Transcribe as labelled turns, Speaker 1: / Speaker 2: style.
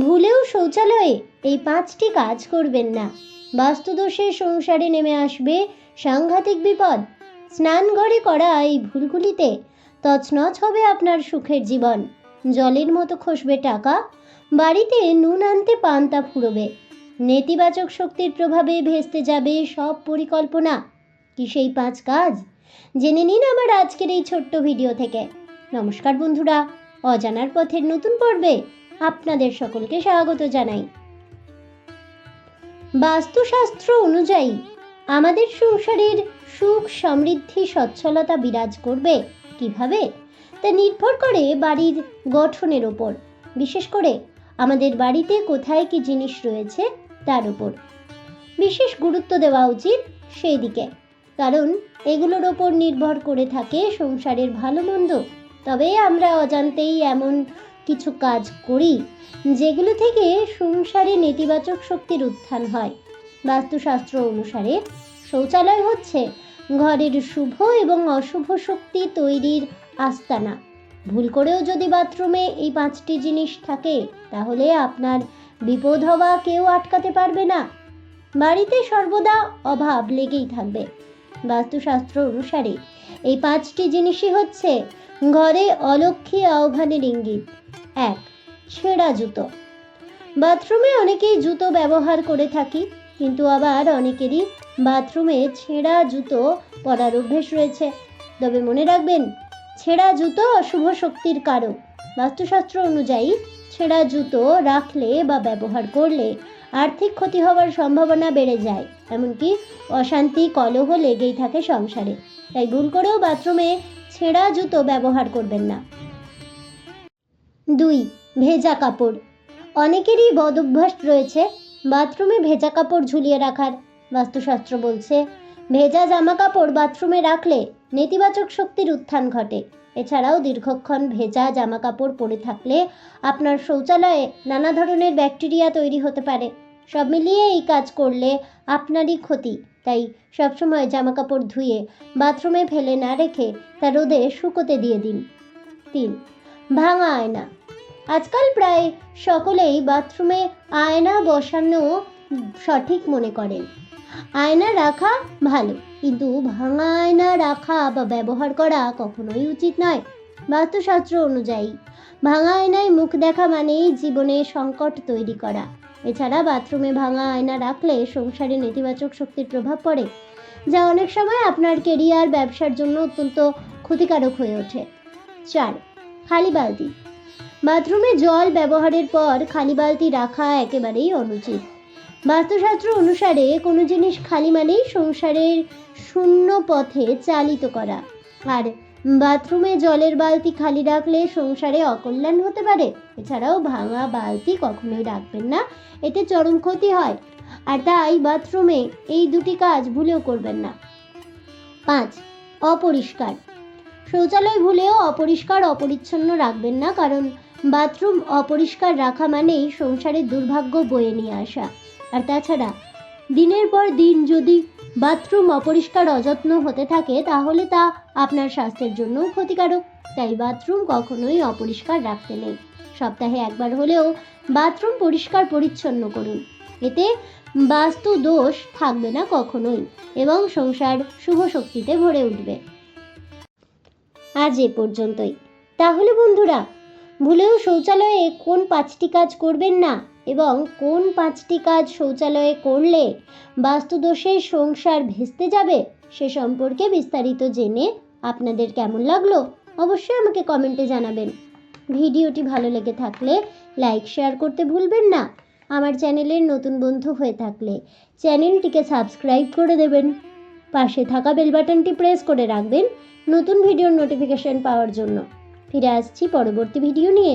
Speaker 1: ভুলেও শৌচালয়ে এই পাঁচটি কাজ করবেন না। বাস্তুদোষে সংসারে নেমে আসবে সাংঘাতিক বিপদ। স্নান ঘরে করা এই ভুলগুলিতে তছনছ হবে আপনার সুখের জীবন। জলের মতো খসবে টাকা, বাড়িতে নুন আনতে পান্তা ফুরবে। নেতিবাচক শক্তির প্রভাবে ভেস্তে যাবে সব পরিকল্পনা। কি সেই পাঁচ কাজ? জেনে নিন আমার আজকের এই ছোট্ট ভিডিও থেকে। নমস্কার বন্ধুরা, অজানার পথের নতুন পর্বে আপনাদের সকলকে স্বাগত জানাই। বাস্তুশাস্ত্র অনুযায়ী, আমাদের সংসারের সুখ সমৃদ্ধি সচ্ছলতা বিরাজ করবে কীভাবে? তা নির্ভর করে বাড়ির গঠনের ওপর। বিশেষ করে আমাদের বাড়িতে কোথায় কি জিনিস রয়েছে তার উপর বিশেষ গুরুত্ব দেওয়া উচিত সেই দিকে কারণ এগুলোর ওপর নির্ভর করে থাকে সংসারের ভালো মন্দ। তবে আমরা অজান্তেই এমন কিছু কাজ করি, যেগুলো থেকে সংসারে নেতিবাচক শক্তির উত্থান হয়। বাস্তুশাস্ত্র অনুসারে শৌচালয় হচ্ছে ঘরের শুভ এবং অশুভ শক্তি তৈরির আস্তানা। ভুল করেও যদি বাথরুমে এই পাঁচটি জিনিস থাকে, তাহলে আপনার বিপদ হওয়া কেউ আটকাতে পারবে না। বাড়িতে সর্বদা অভাব লেগেই থাকবে। বাস্তুশাস্ত্র অনুসারে। এই পাঁচটি জিনিসই হচ্ছে ঘরে অলক্ষী আহ্বানের ইঙ্গিত। এক, ছেঁড়া জুতো। বাথরুমে অনেকেই জুতো ব্যবহার করে থাকি, কিন্তু আবার অনেকেরই বাথরুমে ছেঁড়া জুতো পরার অভ্যেস রয়েছে। তবে মনে রাখবেন, ছেঁড়া জুতো অশুভ শক্তির কারক। বাস্তুশাস্ত্র অনুযায়ী, ছেঁড়া জুতো রাখলে বা ব্যবহার করলে আর্থিক ক্ষতি হওয়ার সম্ভাবনা বেড়ে যায়, এমনকি অশান্তি, কলহ লেগেই থাকে সংসারে। তাই ভুল করেও বাথরুমে ছেঁড়া জুতো ব্যবহার করবেন না। দুই, ভেজা কাপড়। অনেকেরই বদ অভ্যাস রয়েছে বাথরুমে ভেজা কাপড় ঝুলিয়ে রাখার। বাস্তুশাস্ত্র বলছে, ভেজা জামা কাপড় বাথরুমে রাখলে নেতিবাচক শক্তির উত্থান ঘটে। এছাড়াও দীর্ঘক্ষণ ভেজা জামা কাপড় পরে থাকলে আপনার শৌচালয়ে নানা ধরনের ব্যাকটেরিয়া তৈরি হতে পারে। সব মিলিয়ে এই কাজ করলে আপনারই ক্ষতি। তাই সবসময় জামা কাপড় ধুয়ে বাথরুমে ফেলে না রেখে তা রোদে শুকোতে দিয়ে দিন। তিন, ভাঙা আয়না। আজকাল প্রায় সকলেই বাথরুমে আয়না বসানো সঠিক মনে করেন। আয়না রাখা ভালো, কিন্তু ভাঙা আয়না রাখা বা ব্যবহার করা কখনোই উচিত নয়। বাস্তুশাস্ত্র অনুযায়ী, ভাঙা আয়নায় মুখ দেখা মানেই জীবনে সংকট তৈরি করা। এছাড়া বাথরুমে ভাঙা আয়না রাখলে সংসারে নেতিবাচক শক্তির প্রভাব পড়ে, যা অনেক সময় আপনার কেরিয়ার ব্যবসার জন্য অত্যন্ত ক্ষতিকারক হয়ে ওঠে। চার, খালি বালতি। বাথরুমে জল ব্যবহারের পর খালি বালতি রাখা একেবারেই অনুচিত। বাস্তুশাস্ত্র অনুসারে কোনো জিনিস খালি মানেই সংসারের শূন্য পথে চালিত করা। আর বাথরুমে জলের বালতি খালি রাখলে সংসারে অকল্যাণ হতে পারে। এছাড়াও ভাঙা বালতি কখনোই রাখবেন না, এতে চরম ক্ষতি হয়। আর তাই বাথরুমে এই দুটি কাজ ভুলেও করবেন না। পাঁচ, অপরিষ্কার। শৌচালয় ভুলেও অপরিষ্কার, অপরিচ্ছন্ন রাখবেন না, কারণ বাথরুম অপরিষ্কার রাখা মানেই সংসারের দুর্ভাগ্য বয়ে নিয়ে আসা। আর তাছাড়া দিনের পর দিন যদি বাথরুম অপরিষ্কার অযত্ন হতে থাকে, তাহলে তা আপনার স্বাস্থ্যের জন্যও ক্ষতিকারক। তাই বাথরুম কখনোই অপরিষ্কার রাখতে নেই। সপ্তাহে একবার হলেও বাথরুম পরিষ্কার পরিচ্ছন্ন করুন। এতে বাস্তু দোষ থাকবে না কখনোই এবং সংসার শুভ শক্তিতে ভরে উঠবে। আজ এ পর্যন্তই। তাহলে বন্ধুরা, ভুলেও শৌচালয়ে কোন পাঁচটি কাজ করবেন না? এবং কোন পাঁচটি কাজ শৌচালয়ে করলে বাস্তুদোষে সংসার ভেস্তে যাবে সে সম্পর্কে বিস্তারিত জেনে আপনাদের কেমন লাগল অবশ্যই আমাকে কমেন্টে জানাবেন। ভিডিওটি ভালো লেগে থাকলে লাইক শেয়ার করতে ভুলবেন না। আমার চ্যানেলের নতুন বন্ধু হয়ে থাকলে চ্যানেলটিকে সাবস্ক্রাইব করে দেবেন। পাশে থাকা বেল বাটনটি প্রেস করে রাখবেন নতুন ভিডিওর নোটিফিকেশন পাওয়ার জন্য। ফিরে আসছি পরবর্তী ভিডিও নিয়ে।